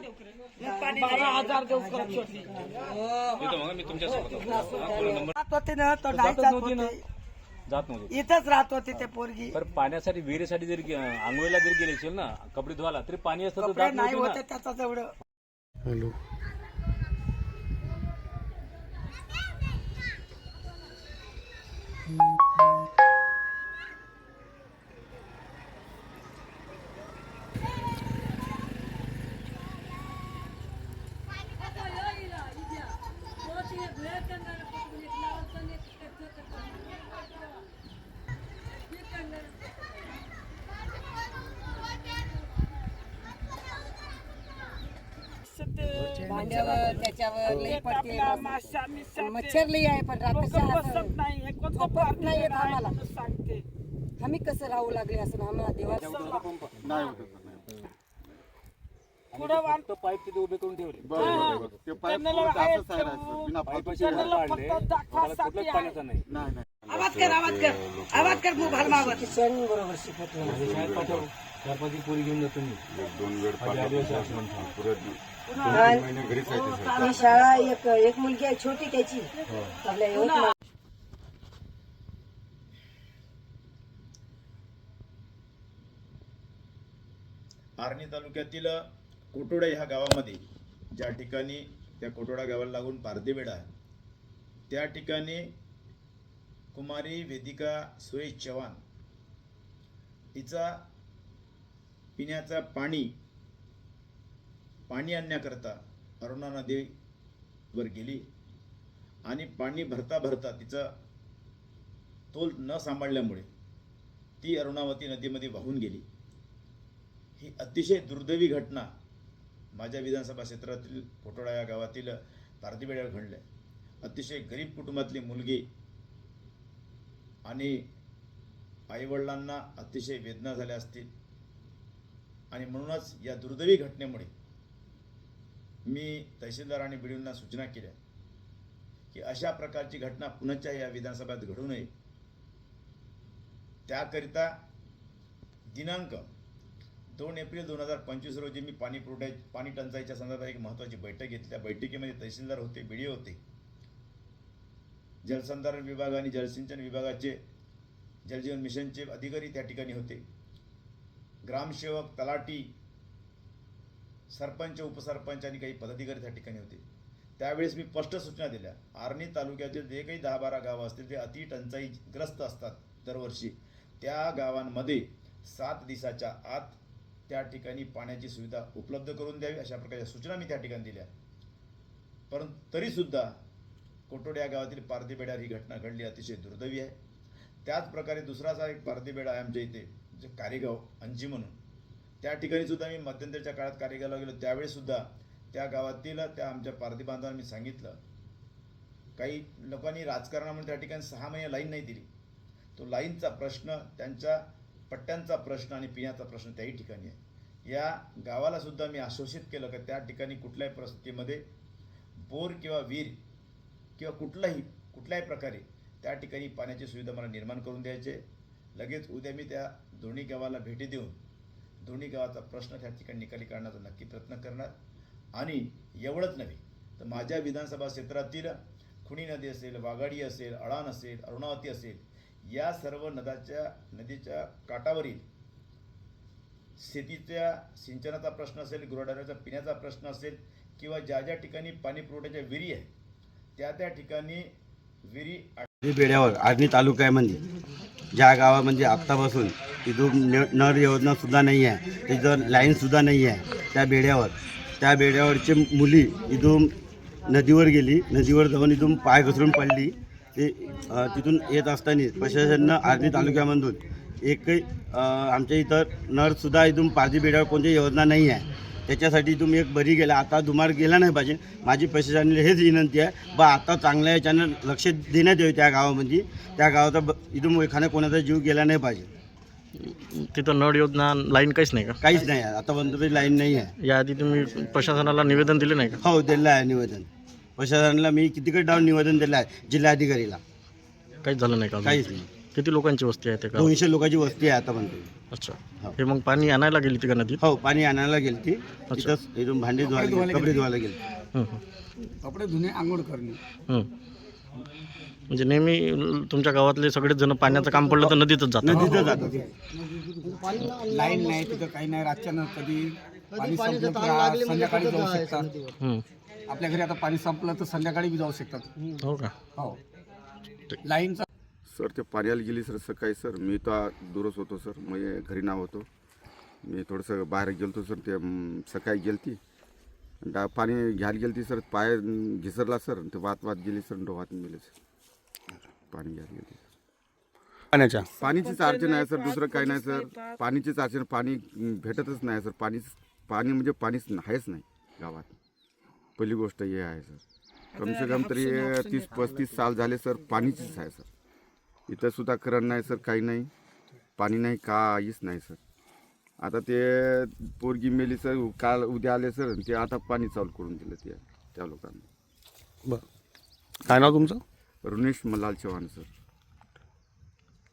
मी जात नव्हती इथंच राहत होते ते पोरगी. तर पाण्यासाठी विहिरीसाठी जरी आंघोळीला जरी गेले असेल ना कपडे धुवायला तरी पाणी असतं तर नाही होते ना. त्याचा तेवढं. हॅलो. भांड्यावर त्याच्यावर लई पडते. मिशा मच्छर लई आहे पण नाही हे येत आम्हाला. म्हणून सांगते. आम्ही कसं राहू लागले असं आम्हाला देवा पुढं पाईप तिथे उभे करून ठेवले. ते पाईप असंच आहे राहायचं. बिना पाईपाशी. पाण्याचा नाही. आवाज कर आवाज कर. आवाज कर मोबाईल मागत बरोबर शाळेत पाठव चार पाच पोरी घेऊन जातो मी दोन वेळ पुरत ही शाळा एक एक मुलगी आहे छोटी त्याची. आपल्या यवतमाळ आर्णी तालुक्यातील कोटोडा ह्या गावामध्ये ज्या ठिकाणी त्या कोटोडा गावाला लागून पारदेवेडा आहे त्या ठिकाणी कुमारी वेदिका सुरेश चव्हाण तिचा पिण्याचा पाणी पाणी आणण्याकरता अरुणा नदीवर गेली. आणि पाणी भरता भरता तिचा तोल न सांभाळल्यामुळे ती अरुणावती नदीमध्ये वाहून गेली. ही अतिशय दुर्दैवी घटना माझ्या विधानसभा क्षेत्रातील कोटोडा या गावातील पारदीबेड्यावर घडल्या. अतिशय गरीब कुटुंबातली मुलगी आणि आईवडिलांना अतिशय वेदना झाल्या असतील. आणि म्हणूनच या दुर्दैवी घटनेमुळे मी तहसीलदार आणि बिडींना सूचना केल्या की अशा प्रकारची घटना पुनश्च या विधानसभेत घडू नये. त्याकरिता दिनांक दोन एप्रिल दोन हजार पंचवीस रोजी मी पाणी पुरवठ्या पाणी टंचाईच्या संदर्भात एक महत्त्वाची बैठक घेतली. त्या बैठकीमध्ये तहसीलदार होते बी होते. जलसंधारण विभाग आणि जलसिंचन विभागाचे जलजीवन मिशनचे अधिकारी त्या ठिकाणी होते. ग्रामसेवक तलाटी सरपंच उपसरपंच आणि काही पदाधिकारी त्या ठिकाणी होते. त्यावेळेस मी स्पष्ट सूचना दिल्या. आर्णी तालुक्यातील जे काही दहा बारा गावं असतील ते अति टंचाईग्रस्त असतात दरवर्षी. त्या गावांमध्ये सात दिवसाच्या आत त्या ठिकाणी पाण्याची सुविधा उपलब्ध करून द्यावी अशा प्रकारच्या सूचना मी त्या ठिकाणी दिल्या. परंतु तरीसुद्धा कोटोड या गावातील पारदीबेड्यावर ही घटना घडली अतिशय दुर्दैवी आहे. त्याच प्रकारे दुसराचा एक पारदीबेडा आहे आमच्या इथे जे कारेगाव अंजी म्हणून. त्या ठिकाणी सुद्धा मी मध्यंतरीच्या काळात कारेगावला गेलो. त्यावेळी सुद्धा त्या गावातील त्या आमच्या पारधी बांधवांना मी सांगितलं काही लोकांनी राजकारणामुळे त्या ठिकाणी सहा महिने लाईन नाही दिली. तो लाईनचा प्रश्न त्यांच्या पट्ट्यांचा प्रश्न आणि पिण्याचा प्रश्न त्याही ठिकाणी आहे. या गावाला सुद्धा मी आश्वासित केलं का त्या ठिकाणी कुठल्याही परिस्थितीमध्ये बोर किंवा विहीर किंवा कुठलाही कुठल्याही प्रकारे त्या ठिकाणी पाण्याची सुविधा मला निर्माण करून द्यायचे. लगेच उद्या मी त्या दोन्ही गावाला भेटी देऊन दोन्ही गावाचा प्रश्न त्या ठिकाणी निकाली काढण्याचा नक्की प्रयत्न करणार. आणि एवढंच नव्हे तर माझ्या विधानसभा क्षेत्रातील खुणी नदी असेल वाघाडी असेल अळाण असेल अरुणावती असेल या सर्व नद्याच्या नदीच्या काठावरील शेतीच्या सिंचनाचा प्रश्न असेल गुराढोराचा पिण्याचा प्रश्न असेल किंवा ज्या ज्या ठिकाणी पाणी पुरवठ्याच्या विहिरी आहे त्या त्या ठिकाणी विहिरी बेड्यावर आर्णी तालुक्यामध्ये म्हणजे. ज्या गावामध्ये आत्तापासून तिथून न- नळ योजना सुद्धा नाही आहे. तिथं लाईन सुद्धा नाही आहे. त्या बेड्यावर. त्या बेड्यावरची मुली इथून नदीवर गेली. नदीवर जाऊन इथून पाय घसरून पडली. ते तिथून येत असताना प्रशासनानं आर्णी तालुक्यामधून एकही आमच्या इथं नर्ससुद्धा इथून पारधी बेड्यावर कोणती योजना नाही आहे. त्याच्यासाठी तुम्ही एक बरी गेला. आता दुमार गेला नाही पाहिजे. माझी प्रशासनाला हेच विनंती आहे. बा आता चांगल्या याच्यानं लक्ष देण्यात यावे त्या गावामध्ये. त्या गावाचा ब- इथून एखाद्या कोणाचा जीव गेला नाही पाहिजे. तिथं नळ योजना लाईन काहीच नाही का? काहीच नाही आहे. आतापर्यंत तरी लाईन नाही आहे. याआधी तुम्ही प्रशासनाला निवेदन दिले नाही का? हो दिलं आहे निवेदन. प्रशासनाला मी कितीकडे डाऊन निवेदन दिलं आहे जिल्हाधिकारीला. काहीच झालं नाही का अजून? काहीच नाही. किती लोकांची वस्ती आहे ते गाव दोनशे लोकांची वस्ती आहे आता म्हणते अच्छा. हो. हे मग पाणी आणायला गेली ती का नदीत? हो पाणी आणायला गेली ती तिथंच इथून भांडी धुवायला गेली, कपडे धुवायला गेली. हं, हं. कपडे धुणे आंघोळ करणे. हं. म्हणजे नेहमी तुमच्या गावातले सगळेच जण पाण्याचं काम पडलं तर नदीतच जातात. नदीतच जातात. लाईन नाही तिथं काही नाही रातच्यानं कधी पाणी संपलं तर आ- संध्याकाळी जाऊ शकतात. हं. आपल्या घरी आता पाणी संपलं तर संध्याकाळी बी जाऊ शकतात. हो का? हो. लाईनचा सर ते पाण्याला गेली सर सकाळी सर. मी तर दूरच होतो सर. मी घरी नाव होतो. मी थोडंसं बाहेर गेलतो सर. ते सकाळी गेलती. डा पाणी घ्यायला गेलती सर. पाय घिसरला सर. ते वात वात गेली सर. डोहात गेले सर. पाणी घ्यायला पाण्याच्या? पाणीचीच अडचण आहे सर. दुसरं काही नाही सर. पाणीचीच अडचण पाणी भेटतच नाही सर. पाणीच पाणी म्हणजे पाणीच आहेच नाही गावात. पहिली गोष्ट हे आहे सर. कम से कम तरी तीस पस्तीस साल झाले सर. पाणीचीच आहे सर. इथं सुद्धा करण नाही सर. काही नाही. पाणी नाही काहीच नाही सर. आता ते पोरगी मेली सर. काल उद्या आले सर. ते आता पाणी चालू करून दिलं ते त्या लोकांना. बरं. काय नाव तुमचं? रुनेश मलाल चव्हाण सर.